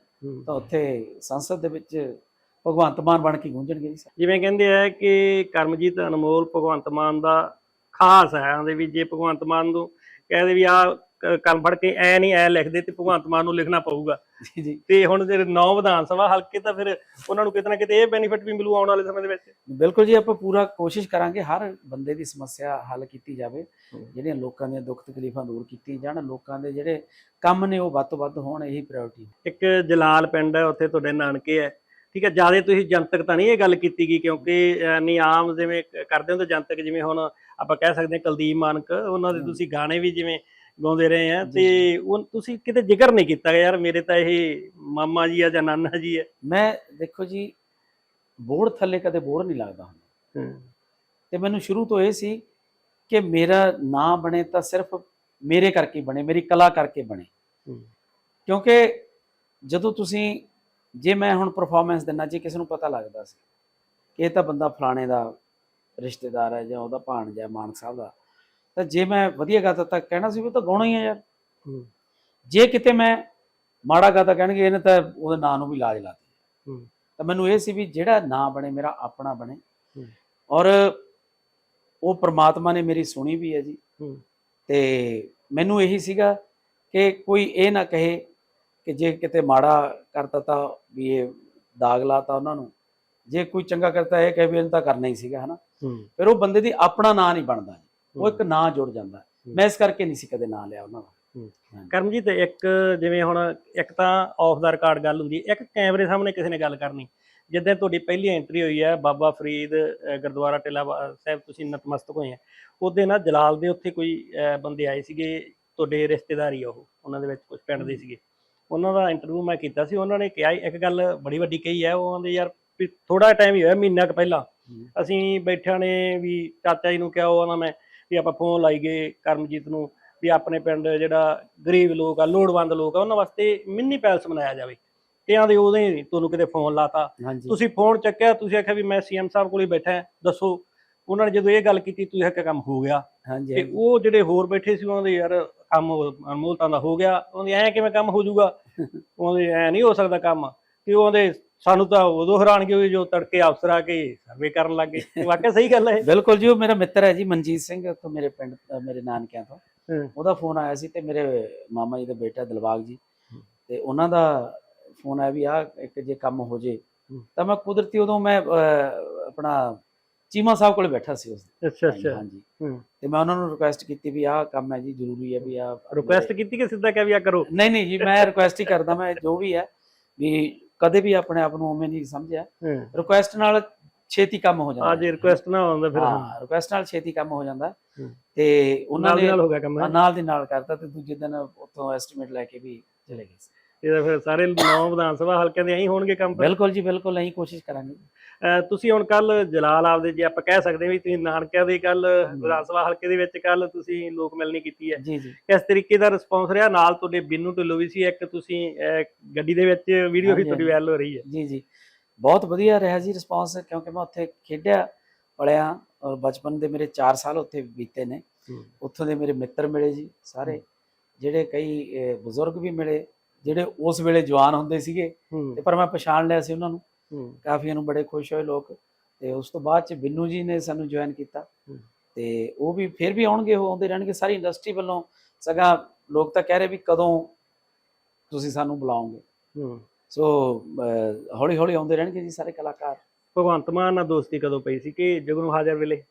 ਤਾਂ ਉੱਥੇ ਸੰਸਦ ਦੇ ਵਿੱਚ ਭਗਵੰਤ ਮਾਨ ਬਣ ਕੇ ਗੂੰਜਣਗੇ ਜੀ। ਜਿਵੇਂ ਕਹਿੰਦੇ ਆ ਕਿ ਕਰਮਜੀਤ ਅਨਮੋਲ ਭਗਵੰਤ ਮਾਨ ਦਾ ਖਾਸ ਹੈ ਉਹਦੇ ਵੀ ਜੇ ਭਗਵੰਤ ਮਾਨ ਨੂੰ ਕਹਿੰਦੇ ਵੀ ਆ ਕਲਮ ਫੜ ਕੇ ਐ ਨਹੀਂ ਐ ਲਿਖਦੇ ਤੇ ਭਗਵੰਤ ਮਾਨ ਨੂੰ ਲਿਖਣਾ ਪਊਗਾ। ਜੀ ਜੀ। ਤੇ ਹੁਣ ਜਿਹੜੇ ਨੌ ਵਿਧਾਨ ਸਭਾ ਹਲਕੇ ਤਾਂ ਫਿਰ ਉਹਨਾਂ ਨੂੰ ਕਿਤੇ ਨਾ ਕਿਤੇ ਇਹ ਬੈਨੀਫਿਟ ਵੀ ਮਿਲੂ ਆਉਣ ਵਾਲੇ ਸਮੇਂ ਦੇ ਵਿੱਚ? ਬਿਲਕੁਲ ਜੀ ਆਪਾਂ ਪੂਰਾ ਕੋਸ਼ਿਸ਼ ਕਰਾਂਗੇ ਹਰ ਬੰਦੇ ਦੀ ਸਮੱਸਿਆ ਹੱਲ ਕੀਤੀ ਜਾਵੇ। ਜਿਹੜੀਆਂ ਲੋਕਾਂ ਦੀਆਂ ਦੁੱਖ ਤਕਲੀਫਾਂ ਦੂਰ ਕੀਤੀਆਂ ਜਾਣ ਲੋਕਾਂ ਦੇ ਜਿਹੜੇ ਕੰਮ ਨੇ ਉਹ ਵੱਧ ਤੋਂ ਵੱਧ ਹੋਣ ਇਹੀ ਪ੍ਰਾਇੋਰਟੀ ਇੱਕ ਜਲਾਲ ਪਿੰਡ ਹੈ ਉੱਥੇ ਤੁਹਾਡੇ ਨਾਨਕੇ ਹੈ। ਠੀਕ ਹੈ ਜ਼ਿਆਦਾ ਤੁਸੀਂ ਜਨਤਕ ਤਾਂ ਨਹੀਂ ਇਹ ਗੱਲ ਕੀਤੀ ਗਈ ਕਿਉਂਕਿ ਨਹੀਂ ਆਮ ਜਿਵੇਂ ਕਰਦੇ ਹੋ ਤਾਂ ਜਨਤਕ ਜਿਵੇਂ ਹੁਣ ਆਪਾਂ ਕਹਿ ਸਕਦੇ ਹਾਂ ਕੁਲਦੀਪ ਮਾਨਕ ਉਹਨਾਂ ਦੇ। ਤੁਸੀਂ ਗਾਣੇ ਵੀ ਜਿਵੇਂ ਗਾਉਂਦੇ ਰਹੇ ਆ ਤੇ ਉਹ ਤੁਸੀਂ ਕਿਤੇ ਜ਼ਿਕਰ ਨਹੀਂ ਕੀਤਾ ਯਾਰ ਮੇਰੇ ਤਾਂ ਇਹ ਮਾਮਾ ਜੀ ਆ ਜਾਂ ਨਾਨਾ ਜੀ ਹੈ ਮੈਂ ਦੇਖੋ ਜੀ ਬੋਰਡ ਥੱਲੇ ਕਦੇ ਬੋਰਡ ਨਹੀਂ ਲੱਗਦਾ ਹੁੰਦਾ। ਤੇ ਮੈਨੂੰ ਸ਼ੁਰੂ ਤੋਂ ਇਹ ਸੀ ਕਿ ਮੇਰਾ ਨਾਂ ਬਣੇ ਤਾਂ ਸਿਰਫ ਮੇਰੇ ਕਰਕੇ ਬਣੇ ਮੇਰੀ ਕਲਾ ਕਰਕੇ ਬਣੇ। ਕਿਉਂਕਿ ਜਦੋਂ ਤੁਸੀਂ ਜੇ ਮੈਂ ਹੁਣ ਪਰਫਾਰਮੈਂਸ ਦਿੰਨਾ ਜੇ ਕਿਸੇ ਨੂੰ ਪਤਾ ਲੱਗਦਾ ਸੀ ਕਿ ਇਹ ਤਾਂ ਬੰਦਾ ਫਲਾਣੇ ਦਾ ਰਿਸ਼ਤੇਦਾਰ ਹੈ ਜਾਂ ਉਹਦਾ ਭਾਣਜਾ ਮਾਨਕ ਸਾਹਿਬ ਦਾ ਤਾਂ ਜੇ ਮੈਂ ਵਧੀਆ ਗਾਤਾ ਤਾਂ ਕਹਿਣਾ ਸੀ ਵੀ ਉਹ ਤਾਂ ਗਾਉਣਾ ਹੀ ਹੈ ਯਾਰ। ਜੇ ਕਿਤੇ ਮੈਂ ਮਾੜਾ ਗਾਤਾ ਕਹਿਣਗੇ ਇਹਨੇ ਤਾਂ ਉਹਦੇ ਨਾਂ ਨੂੰ ਵੀ ਲਾਜ ਲਾਤੀ। ਤਾਂ ਮੈਨੂੰ ਇਹ ਸੀ ਵੀ ਜਿਹੜਾ ਨਾਂ ਬਣੇ ਮੇਰਾ ਆਪਣਾ ਬਣੇ। ਔਰ ਉਹ ਪ੍ਰਮਾਤਮਾ ਨੇ ਮੇਰੀ ਸੁਣੀ ਵੀ ਹੈ ਜੀ ਤੇ ਮੈਨੂੰ ਇਹੀ ਸੀਗਾ ਕਿ ਕੋਈ ਇਹ ਨਾ ਕਹੇ ਕਿ ਜੇ ਕਿਤੇ ਮਾੜਾ ਕਰਤਾ ਤਾਂ ਵੀ ਇਹ ਦਾਗ ਲਾਤਾ ਉਹਨਾਂ ਨੂੰ ਜੇ ਕੋਈ ਚੰਗਾ ਕਰਤਾ ਇਹ ਕਹੇ ਵੀ ਇਹਨੂੰ ਤਾਂ ਕਰਨਾ ਹੀ ਸੀਗਾ ਹਨਾ ਫਿਰ ਉਹ ਬੰਦੇ ਦੀ ਆਪਣਾ ਨਾਂ ਨਹੀਂ ਬਣਦਾ। ਉਹ ਇੱਕ ਨਾਂ ਜੁੜ ਜਾਂਦਾ। ਹੂੰ। ਮੈਂ ਇਸ ਕਰਕੇ ਨਹੀਂ ਸੀ ਕਦੇ ਨਾਂ ਲਿਆ ਉਹਨਾਂ ਦਾ। ਕਰਮਜੀਤ ਇੱਕ ਜਿਵੇਂ ਹੁਣ ਇੱਕ ਤਾਂ ਆਫ ਦਾ ਰਿਕਾਰਡ ਗੱਲ ਹੁੰਦੀ ਹੈ ਇੱਕ ਕੈਮਰੇ ਸਾਹਮਣੇ ਕਿਸੇ ਨੇ ਗੱਲ ਕਰਨੀ। ਜਿੱਦਾਂ ਤੁਹਾਡੀ ਪਹਿਲੀ ਐਂਟਰੀ ਹੋਈ ਹੈ ਬਾਬਾ ਫਰੀਦ ਗੁਰਦੁਆਰਾ ਟਿੱਲਾ ਸਾਹਿਬ ਤੁਸੀਂ ਨਤਮਸਤਕ ਹੋਏ ਆ। ਉਹਦੇ ਨਾਲ ਜਲਾਲ ਦੇ ਉੱਥੇ ਕੋਈ ਬੰਦੇ ਆਏ ਸੀਗੇ ਤੁਹਾਡੇ ਰਿਸ਼ਤੇਦਾਰੀ ਆ ਉਹ ਉਹਨਾਂ ਦੇ ਵਿੱਚ ਕੁਝ ਪਿੰਡ ਦੇ ਸੀਗੇ। ਉਹਨਾਂ ਦਾ ਇੰਟਰਵਿਊ ਮੈਂ ਕੀਤਾ ਸੀ ਉਹਨਾਂ ਨੇ ਕਿਹਾ ਇੱਕ ਗੱਲ ਬੜੀ ਵੱਡੀ ਕਹੀ ਹੈ ਉਹ ਕਹਿੰਦੇ ਯਾਰ ਵੀ ਥੋੜਾ ਟਾਈਮ ਹੀ ਹੋਇਆ ਮਹੀਨਾ ਕੁ ਪਹਿਲਾਂ। ਹੂੰ। ਅਸੀਂ ਬੈਠਿਆਂ ਨੇ ਵੀ ਚਾਚਾ ਜੀ ਨੂੰ ਕਿਹਾ ਉਹ ਆਂਦਾ ਮੈਂ ਵੀ ਆਪਾਂ ਫੋਨ ਲਾਈਏ ਕਰਮਜੀਤ ਨੂੰ ਵੀ ਆਪਣੇ ਪਿੰਡ ਜਿਹੜਾ ਗਰੀਬ ਲੋਕ ਆ ਲੋੜਵੰਦ ਲੋਕ ਆ ਉਹਨਾਂ ਵਾਸਤੇ ਮਿੰਨੀ ਪੈਲਸ ਬਣਾਇਆ ਜਾਵੇ। ਤੇ ਆਂਦੇ ਉਹਦੇ ਤੁਹਾਨੂੰ ਕਿਤੇ ਫੋਨ ਲਾਤਾ। ਤੁਸੀਂ ਫੋਨ ਚੱਕਿਆ ਤੁਸੀਂ ਆਖਿਆ ਵੀ ਮੈਂ ਸੀਐਮ ਸਾਹਿਬ ਕੋਲ ਬੈਠਾ ਦੱਸੋ। ਉਹਨਾਂ ਨੇ ਜਦੋਂ ਇਹ ਗੱਲ ਕੀਤੀ ਤੁਸੀਂ ਆਖਿਆ ਕੰਮ ਹੋ ਗਿਆ। ਤੇ। ਉਹ ਜਿਹੜੇ ਹੋਰ ਬੈਠੇ ਸੀ ਉਹਨਾਂ ਦੇ ਯਾਰ ਕੰਮ ਅਨਮੋਲ ਤਾਂ ਦਾ ਹੋ ਗਿਆ। ਉਹਦੇ ਐ ਕਿਵੇਂ ਕੰਮ ਹੋ ਜਾਊਗਾ? ਉਹਦੇ ਐ ਨਹੀਂ ਹੋ ਸਕਦਾ ਕੰਮ। ਤੇ ਉਹਦੇ ਸਾਨੂੰ ਤਾਂ ਉਦੋਂ ਹੈਰਾਨਗੀ ਹੋਈ ਜੋ ਤੜਕੇ ਅਫਸਰ ਆ ਕੇ ਸਰਵੇ ਕਰਨ ਲੱਗੇ ਵਾਕਿਆ ਸਹੀ ਗੱਲ ਹੈ ਬਿਲਕੁਲ ਜੀ ਉਹ ਮੇਰਾ ਮਿੱਤਰ ਹੈ ਜੀ ਮਨਜੀਤ ਸਿੰਘ ਤੋਂ ਮੇਰੇ ਪਿੰਡ ਮੇਰੇ ਨਾਨਕਿਆਂ ਤੋਂ। ਉਹਦਾ ਫੋਨ ਆਇਆ ਸੀ ਤੇ ਮੇਰੇ ਮਾਮਾ ਜੀ ਦਾ ਬੇਟਾ ਦਿਲਬਾਗ ਜੀ। ਤੇ ਉਹਨਾਂ ਦਾ ਫੋਨ ਆਇਆ ਵੀ ਆ ਇੱਕ ਜੇ ਕੰਮ ਹੋ ਜੇ। ਤਾਂ ਮੈਂ ਕੁਦਰਤੀ ਉਦੋਂ ਮੈਂ ਆਪਣਾ ਚੀਮਾ ਸਾਹਿਬ ਕੋਲੇ ਬੈਠਾ ਸੀ ਉਸ ਦਿਨ। ਅੱਛਾ ਅੱਛਾ। ਹਾਂਜੀ ਤੇ ਮੈਂ ਉਹਨਾਂ ਨੂੰ ਰਿਕੁਐਸਟ ਕੀਤੀ ਵੀ ਆਹ ਕੰਮ ਹੈ ਜੀ ਜ਼ਰੂਰੀ ਹੈ ਵੀ ਆ ਰਿਕੁਐਸਟ ਕੀਤੀ ਕਿ ਸਿੱਧਾ ਕਹਿ ਵੀ ਆ ਕਰੋ? ਨਹੀਂ ਨਹੀਂ ਜੀ ਮੈਂ ਰਿਕੁਐਸਟ ਹੀ ਕਰਦਾ ਮੈਂ ਜੋ ਵੀ ਹੈ ਵੀ ਕਦੇ ਵੀ ਆਪਣੇ ਆਪ ਨੂੰ ਉਵੇਂ ਨਹੀਂ ਸਮਝਿਆ। ਹੂੰ। ਰਿਕੁਐਸਟ ਨਾਲ ਛੇਤੀ ਕੰਮ ਹੋ ਜਾਂਦਾ। ਅੱਜ ਰਿਕੁਐਸਟ ਨਾ ਹੁੰਦਾ ਫਿਰ ਹਾਂ ਰਿਕੁਐਸਟ ਨਾਲ ਛੇਤੀ ਕੰਮ ਹੋ ਜਾਂਦਾ। ਹੂੰ। ਤੇ ਉਹਨਾਂ ਨਾਲ ਨੇ ਨਾਲ ਹੋ ਗਿਆ ਕੰਮ ਹਾਂ, ਨਾਲ ਦੀ ਨਾਲ ਕਰਤਾ ਤੇ ਦੂਜੇ ਦਿਨ ਉੱਥੋਂ ਐਸਟੀਮੇਟ ਲੈ ਕੇ ਵੀ ਚਲੇ ਗਏ ਸੀ ਇਹਦਾ ਫਿਰ ਸਾਰੇ ਨੌ ਵਿਧਾਨ ਸਭਾ ਹਲਕਿਆਂ ਦੇ ਐਂ ਹੋਣਗੇ ਕੰਮ। ਬਿਲਕੁਲ ਜੀ ਬਿਲਕੁਲ ਅਸੀਂ ਕੋਸ਼ਿਸ਼ ਕਰਾਂਗੇ। ਅਹ ਤੁਸੀਂ ਹੁਣ ਕੱਲ ਜਲਾਲ ਆਪਦੇ ਜੇ ਆਪਾਂ ਕਹਿ ਸਕਦੇ ਹਾਂ ਵੀ ਤੁਸੀਂ ਨਾਨਕਿਆਂ ਦੇ ਕੱਲ ਵਿਧਾਨ ਸਭਾ ਹਲਕੇ ਦੇ ਵਿੱਚ ਕੱਲ ਤੁਸੀਂ ਲੋਕ ਮਿਲਣੀ ਕੀਤੀ ਹੈ। ਜੀ ਜੀ। ਕਿਸ ਤਰੀਕੇ ਦਾ ਰਿਸਪੌਂਸ ਰਿਹਾ? ਨਾਲ ਤੁਹਾਡੇ ਬਿੰਨੂ ਢਿੱਲੋਂ ਵੀ ਸੀ ਇੱਕ ਤੁਸੀਂ ਅਹ, ਗੱਡੀ ਦੇ ਵਿੱਚ ਵੀਡੀਓ ਵੀ ਹਾਂਜੀ, ਤੁਹਾਡੀ ਵਾਇਰਲ ਹੋ ਰਹੀ ਹੈ। ਜੀ ਜੀ। ਬਹੁਤ ਵਧੀਆ ਰਿਹਾ ਜੀ ਰਿਸਪਾਂਸ ਕਿਉਂਕਿ ਮੈਂ ਉੱਥੇ ਖੇਡਿਆ ਪੜਿਆ ਔਰ ਬਚਪਨ ਦੇ ਮੇਰੇ 4 ਸਾਲ ਉੱਥੇ ਬੀਤੇ ਨੇ। ਉੱਥੋਂ ਦੇ ਮੇਰੇ ਮਿੱਤਰ ਮਿਲੇ ਜੀ ਸਾਰੇ। ਜਿਹੜੇ ਕਈ ਅਹ, ਬਜ਼ੁਰਗ ਵੀ ਮਿਲੇ ਜਿਹੜੇ ਉਸ ਵੇਲੇ ਜਵਾਨ ਹੁੰਦੇ ਸੀਗੇ ਤੇ ਪਰ ਮੈਂ ਪਛਾਣ ਲਿਆ ਸੀ ਉਹਨਾਂ ਨੂੰ। ਕਾਫੀ ਨੂੰ ਬੜੇ ਖੁਸ਼ ਹੋਏ ਲੋਕ। ਤੇ ਉਸ ਤੋਂ ਬਾਅਦ ਚ ਬਿੰਨੂ ਜੀ ਨੇ ਸਾਨੂੰ ਜੁਆਇਨ ਕੀਤਾ। ਤੇ ਉਹ ਵੀ ਫਿਰ ਵੀ ਆਉਣਗੇ ਉਹ ਆਉਂਦੇ ਰਹਿਣਗੇ। ਸਾਰੀ ਇੰਡਸਟਰੀ ਵੱਲੋਂ ਸਗਾ ਲੋਕ ਤਾਂ ਕਹਿ ਰਹੇ ਵੀ ਕਦੋਂ ਤੁਸੀਂ ਸਾਨੂੰ ਬੁਲਾਓਗੇ। ਸੋ ਹੌਲੀ ਹੌਲੀ ਆਉਂਦੇ ਰਹਿਣਗੇ ਜੀ ਸਾਰੇ ਕਲਾਕਾਰ। ਭਗਵੰਤ ਮਾਨ ਨਾਲ ਦੋਸਤੀ ਕਦੋਂ ਪਈ ਸੀ ਕਿ ਜਗਨੂ ਹਾਜ਼ਰ ਵੇਲੇ?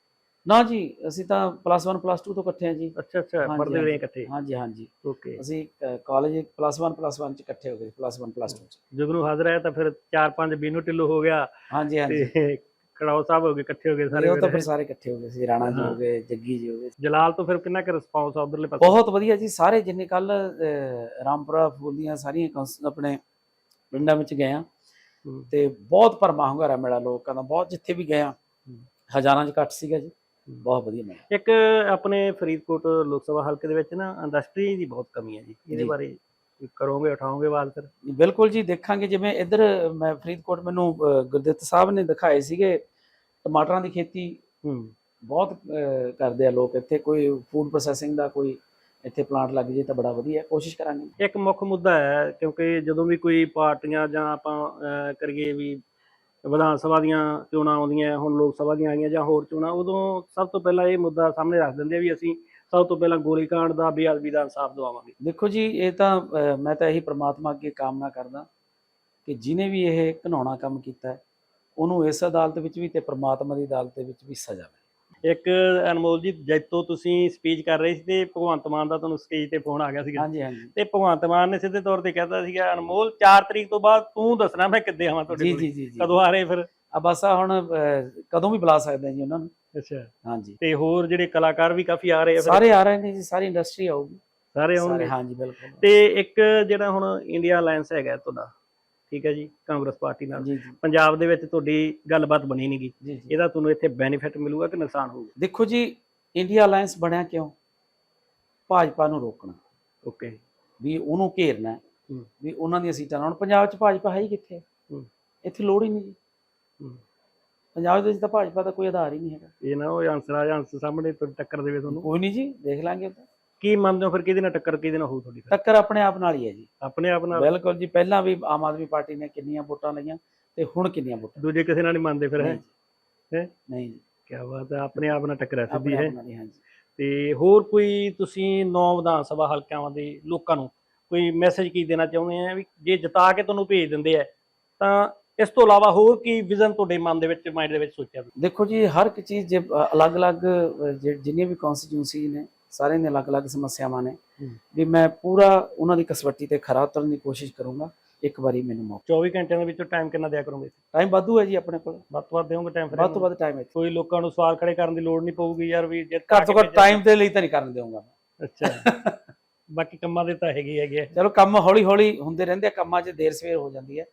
ਨਾ ਜੀ ਅਸੀਂ ਤਾਂ ਪਲੱਸ 1 ਪਲੱਸ 2 ਤੋਂ ਇਕੱਠੇ ਹਾਂ ਜੀ। ਅੱਛਾ ਅੱਛਾ ਹਾਂਜੀ, ਪੜਦੇ ਰਹੇ। ਇਕੱਠੇ। ਹਾਂਜੀ ਹਾਂਜੀ। ਓਕੇ ਅਸੀਂ ਕਾਲਜ ਪਲੱਸ 1 ਪਲੱਸ 1 ਚ ਇਕੱਠੇ ਹੋ ਗਏ ਪਲੱਸ 1 ਪਲੱਸ 2 ਚ। ਜਗਨੂ ਹਾਜ਼ਰ ਆਇਆ ਤਾਂ ਫਿਰ ਚਾਰ ਪੰਜ ਬਿੰਨੂ ਢਿੱਲੋਂ ਹੋ ਗਿਆ। ਹਾਂਜੀ ਹਾਂਜੀ। ਤੇ ਕੜਾਓ ਸਾਹਿਬ ਹੋ ਗਏ ਇਕੱਠੇ ਹੋ ਗਏ ਸਾਰੇ ਉਹ ਤਾਂ ਫਿਰ। ਸਾਰੇ ਇਕੱਠੇ ਹੋ ਗਏ ਸੀ ਰਾਣਾ ਜੀ ਹਾਂ। ਗਏ ਜੱਗੀ ਜੀ ਹੋ ਗਏ। ਜਲਾਲ ਤੋਂ ਫਿਰ ਕਿੰਨਾ ਕੁ ਰਿਸਪੌਂਸ ਆ ਉਧਰਲੇ ਪਾਸੇ? ਬਹੁਤ ਵਧੀਆ ਜੀ ਸਾਰੇ ਜਿੰਨੇ ਕੱਲ ਰਾਮਪੁਰਾ ਫੂਲ ਦੀਆਂ ਸਾਰੀਆਂ ਕੌਂਸ- ਆਪਣੇ ਪਿੰਡਾਂ ਵਿੱਚ ਗਏ ਆ ਹੂੰ। ਤੇ ਬਹੁਤ ਭਰਮਾ ਹੁੰਗਾਰਾ ਮਿਲਿਆ ਲੋਕਾਂ ਦਾ ਬਹੁਤ ਜਿੱਥੇ ਵੀ ਗਏ ਆ ਹਜ਼ਾਰਾਂ ਚ ਘੱਟ ਸੀਗਾ ਜੀ। ਬਹੁਤ ਵਧੀਆ ਮਿਲਿਆ ਇੱਕ ਆਪਣੇ ਫਰੀਦਕੋਟ ਲੋਕ ਸਭਾ ਹਲਕੇ ਦੇ ਵਿੱਚ ਨਾ ਇੰਡਸਟਰੀ ਦੀ ਬਹੁਤ ਕਮੀ ਹੈ ਜੀ। ਇਹਦੇ। ਬਾਰੇ ਕਰੋਗੇ ਉਠਾਓਗੇ ਬਾਤ ਫਿਰ? ਬਿਲਕੁਲ ਜੀ ਦੇਖਾਂਗੇ ਜਿਵੇਂ ਇੱਧਰ ਮੈਂ ਫਰੀਦਕੋਟ ਮੈਨੂੰ ਗੁਰਦਿੱਤ ਸਾਹਿਬ ਨੇ ਦਿਖਾਏ ਸੀਗੇ ਟਮਾਟਰਾਂ ਦੀ ਖੇਤੀ ਬਹੁਤ ਕਰਦੇ ਆ ਲੋਕ ਇੱਥੇ ਕੋਈ ਫੂਡ ਪ੍ਰੋਸੈਸਿੰਗ ਦਾ ਕੋਈ ਇੱਥੇ ਪਲਾਂਟ ਲੱਗ ਜੇ ਤਾਂ ਬੜਾ ਵਧੀਆ ਕੋਸ਼ਿਸ਼ ਕਰਾਂਗੇ। ਇੱਕ ਮੁੱਖ ਮੁੱਦਾ ਹੈ ਕਿਉਂਕਿ ਜਦੋਂ ਵੀ ਕੋਈ ਪਾਰਟੀਆਂ ਜਾਂ ਆਪਾਂ ਕਰੀਏ ਵੀ ਵਿਧਾਨ ਸਭਾ ਦੀਆਂ ਚੋਣਾਂ ਆਉਂਦੀਆਂ, ਹੁਣ ਲੋਕ ਸਭਾ ਦੀਆਂ ਆਈਆਂ ਜਾਂ ਹੋਰ ਚੋਣਾਂ, ਉਦੋਂ ਸਭ ਤੋਂ ਪਹਿਲਾਂ ਇਹ ਮੁੱਦਾ ਸਾਹਮਣੇ ਰੱਖ ਦਿੰਦੇ ਆ ਵੀ ਅਸੀਂ ਸਭ ਤੋਂ ਪਹਿਲਾਂ ਗੋਲੀकांड ਦਾ ਬੇਅਦਬੀ ਦਾ ਇਨਸਾਫ ਦਿਵਾਵਾਂਗੇ। ਦੇਖੋ ਜੀ, ਇਹ ਤਾਂ ਮੈਂ ਤਾਂ ਇਹੀ ਪ੍ਰਮਾਤਮਾ ਅੱਗੇ ਕਾਮਨਾ ਕਰਦਾ ਕਿ ਜਿਨੇ ਵੀ ਇਹ ਘਿਨਾਉਣਾ ਕੰਮ ਕੀਤਾ ਉਹਨੂੰ ਇਸ ਅਦਾਲਤ ਵਿੱਚ ਵੀ ਤੇ ਪ੍ਰਮਾਤਮਾ ਦੀ ਅਦਾਲਤ ਦੇ ਵਿੱਚ ਵੀ ਸਜ਼ਾ ਮਿਲੇ। ਇੱਕ ਅਨਮੋਲ ਜੀ ਜੈਤੋ ਤੁਸੀਂ ਸਪੀਚ ਕਰ ਰਹੇ ਸੀ ਤੇ ਭਗਵੰਤ ਮਾਨ ਦਾ ਤੁਹਾਨੂੰ ਸਟੇਜ ਤੇ ਫੋਨ ਆ ਗਿਆ ਸੀਗਾ। ਹਾਂਜੀ ਹਾਂਜੀ। ਤੇ ਭਗਵੰਤ ਮਾਨ ਨੇ ਸਿੱਧੇ ਤੌਰ ਤੇ ਕਹਿਤਾ ਸੀਗਾ ਅਨਮੋਲ 4 ਤਰੀਕ ਤੋਂ ਬਾਅਦ ਤੂੰ ਦੱਸਣਾ ਮੈਂ ਕਿੱਦੇ ਆਵਾਂ ਤੁਹਾਡੇ ਕੋਲ। ਜੀ ਜੀ ਜੀ। ਕਦੋਂ ਆ ਰਹੇ ਫਿਰ? ਆ ਬਸ ਆ ਹੁਣ ਕਦੋਂ ਵੀ ਬੁਲਾ ਸਕਦੇ ਆ ਜੀ ਉਹਨਾਂ ਨੂੰ। ਅੱਛਾ। ਹਾਂਜੀ। ਤੇ ਹੋਰ ਜਿਹੜੇ ਕਲਾਕਾਰ ਵੀ ਕਾਫੀ ਆ ਰਹੇ ਆ ਸਾਰੇ ਆ ਰਹੇ ਨੇ ਜੀ ਸਾਰੀ ਇੰਡਸਟਰੀ ਆਊਗੀ। ਸਾਰੇ ਆਉਣਗੇ? ਹਾਂਜੀ ਬਿਲਕੁਲ। ਤੇ ਇੱਕ ਜਿਹੜਾ ਹੁਣ ਇੰਡੀਆ ਅਲਾਈਅੰਸ ਹੈਗਾ ਤੁਹਾਡਾ ਠੀਕ ਹੈ ਜੀ ਕਾਂਗਰਸ ਪਾਰਟੀ ਨਾਲ। ਜੀ ਜੀ। ਪੰਜਾਬ ਦੇ ਵਿੱਚ ਤੁਹਾਡੀ ਗੱਲਬਾਤ ਬਣੀ ਨਹੀਂਗੀ ਜੀ ਜੀ। ਇਹਦਾ ਤੁਹਾਨੂੰ ਇੱਥੇ ਬੈਨੀਫਿਟ ਮਿਲੂਗਾ ਕਿ ਨੁਕਸਾਨ ਹੋਊਗਾ? ਦੇਖੋ ਜੀ ਇੰਡੀਆ ਅਲਾਈਅੰਸ ਬਣਿਆ ਕਿਉਂ? ਭਾਜਪਾ ਨੂੰ ਰੋਕਣਾ। ਓਕੇ ਵੀ ਉਹਨੂੰ ਘੇਰਨਾ ਹੈ, ਹੂੰ। ਵੀ ਉਹਨਾਂ ਦੀਆਂ ਸੀਟਾਂ ਨਾਲ ਹੁਣ ਪੰਜਾਬ 'ਚ ਭਾਜਪਾ ਹੈ ਹੀ ਕਿੱਥੇ? ਹੂੰ। ਇੱਥੇ ਲੋੜ ਹੀ ਨਹੀਂ ਜੀ। ਹੂੰ। ਪੰਜਾਬ ਦੇ ਵਿੱਚ ਤਾਂ ਭਾਜਪਾ ਦਾ ਕੋਈ ਆਧਾਰ ਹੀ ਨਹੀਂ ਹੈਗਾ। ਇਹ ਨਾ ਉਹ ਆਨਸਰ ਆ ਆਨਸਰ ਸਾਹਮਣੇ ਟੱਕਰ ਦੇਵੇ ਤੁਹਾਨੂੰ। ਕੋਈ ਨਹੀਂ ਜੀ ਦੇਖ ਲਾਂਗੇ ਉਹ ਤਾਂ। ਕੀ ਮੰਨਦੇ ਹੋ ਫਿਰ ਕਿਹਦੇ ਨਾਲ ਟੱਕਰ ਕਿਹਦੇ ਨਾਲ ਹੋਊ ਤੁਹਾਡੀ ਫਿਰ? ਟੱਕਰ ਆਪਣੇ ਆਪ ਨਾਲ ਹੀ ਹੈ ਜੀ। ਆਪਣੇ ਆਪ ਨਾਲ? ਬਿਲਕੁਲ ਜੀ ਪਹਿਲਾਂ ਵੀ ਆਮ ਆਦਮੀ ਪਾਰਟੀ ਨੇ ਕਿੰਨੀਆਂ ਵੋਟਾਂ ਲਈਆਂ ਤੇ ਹੁਣ ਕਿੰਨੀਆਂ ਵੋਟਾਂ? ਦੂਜੇ ਕਿਸੇ ਨਾਲ ਨਹੀਂ ਮੰਨਦੇ ਫਿਰ ਹੈ? ਨਹੀਂ ਜੀ। ਹੈਂ? ਨਹੀਂ ਜੀ। ਕਿਆ ਬਾਤ ਹੈ ਆਪਣੇ ਆਪ ਨਾਲ ਟੱਕਰਿਆ ਸਿੱਧੀ ਆਪਣੇ ਹੈ? ਆਪ ਨਾਲ ਹੀ, ਹਾਂਜੀ ਤੇ ਹੋਰ ਕੋਈ ਤੁਸੀਂ ਨੌ ਵਿਧਾਨ ਸਭਾ ਹਲਕਿਆਂ ਦੇ ਲੋਕਾਂ ਨੂੰ ਕੋਈ ਮੈਸੇਜ ਕੀ ਦੇਣਾ ਚਾਹੁੰਦੇ ਆ ਵੀ ਜੇ ਜਿਤਾ ਕੇ ਤੁਹਾਨੂੰ ਭੇਜ ਦਿੰਦੇ ਆ ਤਾਂ ਇਸ ਤੋਂ ਇਲਾਵਾ ਹੋਰ ਕੀ ਵਿਜ਼ਨ ਤੁਹਾਡੇ ਮਨ ਦੇ ਵਿੱਚ ਮਾਈਂਡ ਦੇ ਵਿੱਚ ਸੋਚਿਆ? ਦੇਖੋ ਜੀ ਹਰ ਇੱਕ ਚੀਜ਼ ਜੇ ਅ, ਅਲੱਗ-ਅਲੱਗ ਅ, ਜਿ- ਜਿੰਨੀਆਂ ਵੀ ਕਨਸਟੀਟਿਊਂਸੀ ਨੇ ਸਾਰਿਆਂ ਦੀਆਂ ਅਲੱਗ-ਅਲੱਗ ਸਮੱਸਿਆਵਾਂ ਨੇ। ਵੀ ਮੈਂ ਪੂਰਾ ਉਹਨਾਂ ਦੀ ਕਸਵੱਟੀ ਤੇ ਖਰਾ ਉਤਰਨ ਦੀ ਕੋਸ਼ਿਸ਼ ਕਰੂੰਗਾ ਇੱਕ ਵਾਰੀ ਮੈਨੂੰ ਮੌਕਾ। 24 ਘੰਟਿਆਂ ਦੇ ਵਿੱਚੋਂ ਟਾਈਮ ਕਿੰਨਾ ਦਿਆ ਕਰੋਗੇ? ਟਾਈਮ ਵਾਧੂ ਹੈ ਜੀ ਆਪਣੇ ਕੋਲ। ਵੱਧ ਤੋਂ ਵੱਧ ਦਿਓਗੇ ਟਾਈਮ ਵੱਧ ਤੋਂ ਵੱਧ ਟਾਈਮ ਹੈ ਕੋਈ ਲੋਕਾਂ ਨੂੰ ਸਵਾਲ ਖੜੇ ਕਰਨ ਦੀ ਲੋੜ ਨਹੀਂ ਪਊਗੀ ਯਾਰ ਵੀ ਜੇ ਘੱਟ ਤੋਂ ਘੱਟ ਟਾਈਮ ਦੇ ਲਈ ਤਾਂ ਨਹੀਂ ਕਰਨ ਦੇਵਾਂਗਾ ਅੱਛਾ। ਬਾਕੀ ਕੰਮਾਂ ਦੇ ਤਾਂ ਹੈਗੇ ਹੈਗੇ। ਚਲੋ ਕੰਮ ਹੌਲੀ-ਹੌਲੀ ਹੁੰਦੇ ਰਹਿੰਦੇ ਆ ਕੰਮਾਂ 'ਚ ਦੇਰ ਸਵੇਰ ਹੋ ਜਾਂਦੀ ਹੈ।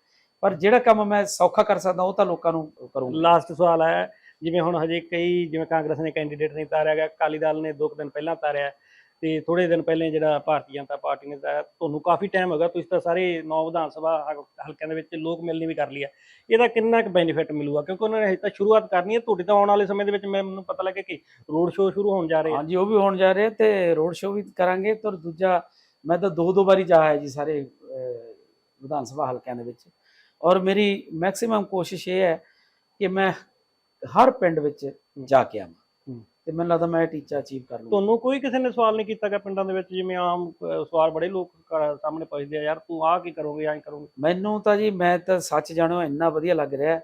ਪਰ ਜਿਹੜਾ ਕੰਮ ਮੈਂ ਸੌਖਾ ਕਰ ਸਕਦਾ ਉਹ ਤਾਂ ਲੋਕਾਂ ਨੂੰ ਕਰੂੰਗਾ। ਲਾਸਟ ਸਵਾਲ ਹੈ ਜਿਵੇਂ ਹੁਣ ਹਜੇ ਕਈ, ਜਿਵੇਂ ਕਾਂਗਰਸ ਨੇ ਕੈਂਡੀਡੇਟ ਨਹੀਂ ਤਾਰਿਆ ਗਿਆ, ਅਕਾਲੀ ਦਲ ਨੇ ਦੋ ਕੁ ਦਿਨ ਪਹਿਲਾਂ ਤਾਰਿਆ ਤੇ ਥੋੜੇ ਦਿਨ ਪਹਿਲੇ ਜਿਹੜਾ ਭਾਰਤੀ ਜਨਤਾ ਪਾਰਟੀ ਨੇ ਤਾਰਿਆ, ਤੁਹਾਨੂੰ ਕਾਫੀ ਟਾਈਮ ਹੋ ਗਿਆ, ਤੁਸੀਂ ਤਾਂ ਸਾਰੇ ਨੌ ਵਿਧਾਨ ਸਭਾ ਹਲ- ਹਲਕਿਆਂ ਦੇ ਵਿੱਚ ਲੋਕ ਮਿਲਣੀ ਵੀ ਕਰ ਲਈ ਹੈ ਇਹਦਾ ਕਿੰਨਾ ਕੁ ਬੈਨੀਫਿਟ ਮਿਲੂਗਾ? ਕਿਉਂਕਿ ਉਹਨਾਂ ਨੇ ਹਜੇ ਤਾਂ ਸ਼ੁਰੂਆਤ ਕਰਨੀ ਹੈ, ਤੁਹਾਡੇ ਤਾਂ ਆਉਣ ਵਾਲੇ ਸਮੇਂ ਦੇ ਵਿੱਚ ਮੈਂ- ਮੈਨੂੰ ਪਤਾ ਲੱਗਿਆ ਕਿ ਰੋਡ ਸ਼ੋਅ ਸ਼ੁਰੂ ਹੋਣ ਜਾ ਰਹੇ ਆ। ਹਾਂਜੀ, ਉਹ ਵੀ ਹੋਣ ਜਾ ਰਹੇ ਆ ਤੇ ਰੋਡ ਸ਼ੋਅ ਵੀ ਕਰਾਂਗੇ ਤੇ ਦੂਜਾ, ਮੈਂ ਤਾਂ ਦੋ ਦੋ ਵਾਰੀ ਜਾ ਆਇਆ ਜੀ ਸਾਰੇ ਵਿਧਾਨ ਸਭਾ ਹਲਕਿਆਂ ਦੇ ਵਿੱਚ। ਔਰ ਮੇਰੀ ਮੈਕਸਿਮਮ ਕੋਸ਼ਿਸ਼ ਇਹ ਹੈ ਕਿ ਮੈਂ ਹਰ ਪਿੰਡ ਵਿੱਚ ਜਾ ਕੇ ਆਵਾਂ। ਤੇ ਮੈਨੂੰ ਲੱਗਦਾ ਮੈਂ ਇਹ ਟੀਚਾ ਅਚੀਵ ਕਰ ਲੂੰਗਾ। ਤੁਹਾਨੂੰ ਕੋਈ ਕਿਸੇ ਨੇ ਸਵਾਲ ਨਹੀਂ ਕੀਤਾ ਕਿ ਪਿੰਡਾਂ ਦੇ ਵਿੱਚ ਜਿਵੇਂ ਆਮ ਸਵਾਲ ਬੜੇ ਲੋਕ ਸਾਹਮਣੇ ਪੁੱਛਦੇ ਆ ਯਾਰ ਤੂੰ ਆਹ ਕੀ ਕਰੋਗੇ ਐਂ ਕਰੋਗੇ? ਮੈਨੂੰ ਤਾਂ ਜੀ ਮੈਂ ਤਾਂ ਸੱਚ ਜਾਣੋ ਇੰਨਾ ਵਧੀਆ ਲੱਗ ਰਿਹਾ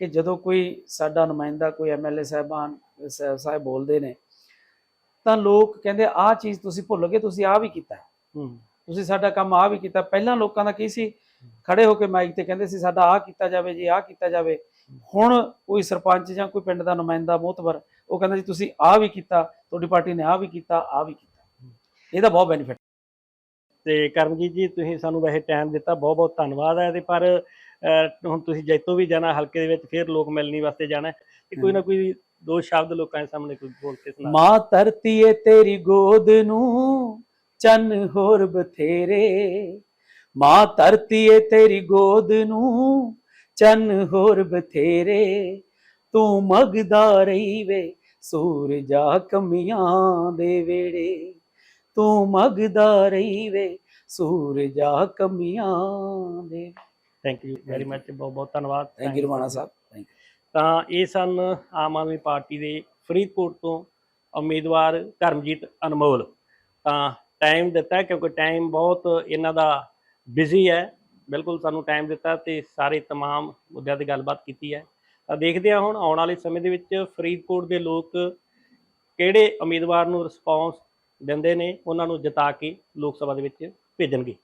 ਕਿ ਜਦੋਂ ਕੋਈ ਸਾਡਾ ਨੁਮਾਇੰਦਾ ਕੋਈ ਐਮਐਲਏ ਸਾਹਿਬਾਨ ਸਾਹਿਬ ਬੋਲਦੇ ਨੇ ਤਾਂ ਲੋਕ ਕਹਿੰਦੇ ਆਹ ਚੀਜ਼ ਤੁਸੀਂ ਭੁੱਲ ਗਏ ਤੁਸੀਂ ਆਹ ਵੀ ਕੀਤਾ ਤੁਸੀਂ ਸਾਡਾ ਕੰਮ ਆ ਵੀ ਕੀਤਾ ਪਹਿਲਾਂ ਲੋਕਾਂ ਦਾ ਕੀ ਸੀ? ਖੜੇ ਹੋ ਕੇ ਮਾਈਕ ਤੇ ਕਹਿੰਦੇ ਸੀ ਸਾਡਾ ਆ ਕੀਤਾ ਜਾਵੇ ਜੀ ਆ ਕੀਤਾ ਜਾਵੇ। ਹੁਣ ਕੋਈ ਸਰਪੰਚ ਜਾਂ ਕੋਈ ਪਿੰਡ ਦਾ ਨੁਮਾਇੰਦਾ ਮੋਤਬਰ ਉਹ ਕਹਿੰਦਾ ਜੀ ਤੁਸੀਂ ਆ ਵੀ ਕੀਤਾ ਤੁਹਾਡੀ ਪਾਰਟੀ ਨੇ ਆ ਵੀ ਕੀਤਾ ਆ ਵੀ ਕੀਤਾ। ਇਹਦਾ ਬਹੁਤ ਬੈਨੀਫਿਟ ਤੇ ਕਰਮਜੀਤ ਜੀ ਤੁਸੀਂ ਸਾਨੂੰ ਵੈਸੇ ਟਾਈਮ ਦਿੱਤਾ ਬਹੁਤ ਬਹੁਤ ਧੰਨਵਾਦ ਹੈ ਤੇ ਪਰ ਹੁਣ ਤੁਸੀਂ ਜੈਤੋ ਵੀ ਜਾਣਾ ਹਲਕੇ ਦੇ ਵਿੱਚ ਫਿਰ ਲੋਕ ਮਿਲਣੀ ਵਾਸਤੇ ਜਾਣਾ ਤੇ ਕੋਈ ਨਾ ਕੋਈ ਦੋ ਸ਼ਬਦ ਲੋਕਾਂ ਦੇ ਸਾਹਮਣੇ ਕੋਈ ਬੋਲ ਕੇ ਸੁਣਾ ਮਾਂ ਧਰਤੀ ਏ ਤੇਰੀ ਗੋਦ ਨੂੰ ਚੰਨ ਹੋਰ ਬਥੇਰੇ। ਮਾਂ ਧਰਤੀ ਏ ਤੇਰੀ ਗੋਦ ਨੂੰ ਚੰਨ ਹੋਰ ਬਥੇਰੇ ਤੂੰ ਮਗਦਾ ਰਹੀ ਵੇ ਸੂਰਜਾ ਕਮੀਆਂ ਦੇ ਵੇੜੇ। ਤੂੰ ਮਗਦਾ ਰਹੀ ਵੇ ਸੂਰਜਾ ਕਮੀਆਂ ਦੇ ਥੈਂਕ ਯੂ ਵੈਰੀ ਮੱਚ ਬਹੁਤ ਬਹੁਤ ਧੰਨਵਾਦ। Thank you Ramana Sahib. Thank ਤਾਂ ਇਹ ਸਨ ਆਮ ਆਦਮੀ ਪਾਰਟੀ ਦੇ ਫਰੀਦਕੋਟ ਤੋਂ ਉਮੀਦਵਾਰ ਕਰਮਜੀਤ ਅਨਮੋਲ। ਤਾਂ ਟਾਈਮ ਦਿੱਤਾ ਕਿਉਂਕਿ ਟਾਈਮ ਬਹੁਤ ਇਹਨਾਂ ਦਾ ਬਿਜ਼ੀ ਹੈ। ਬਿਲਕੁਲ ਸਾਨੂੰ ਟਾਈਮ ਦਿੱਤਾ ਤੇ ਸਾਰੇ तमाम ਮੁੱਦਿਆਂ ਤੇ ਗੱਲਬਾਤ ਕੀਤੀ ਹੈ ਤਾਂ ਦੇਖਦੇ ਹਾਂ ਹੁਣ ਆਉਣ ਵਾਲੇ ਸਮੇਂ ਦੇ ਵਿੱਚ ਫਰੀਦਕੋਟ ਦੇ ਲੋਕ ਕਿਹੜੇ ਉਮੀਦਵਾਰ ਨੂੰ ਰਿਸਪੌਂਸ ਦਿੰਦੇ ਨੇ ਉਹਨਾਂ ਨੂੰ ਜਿਤਾ ਕੇ ਲੋਕ ਸਭਾ ਦੇ ਵਿੱਚ ਭੇਜਣਗੇ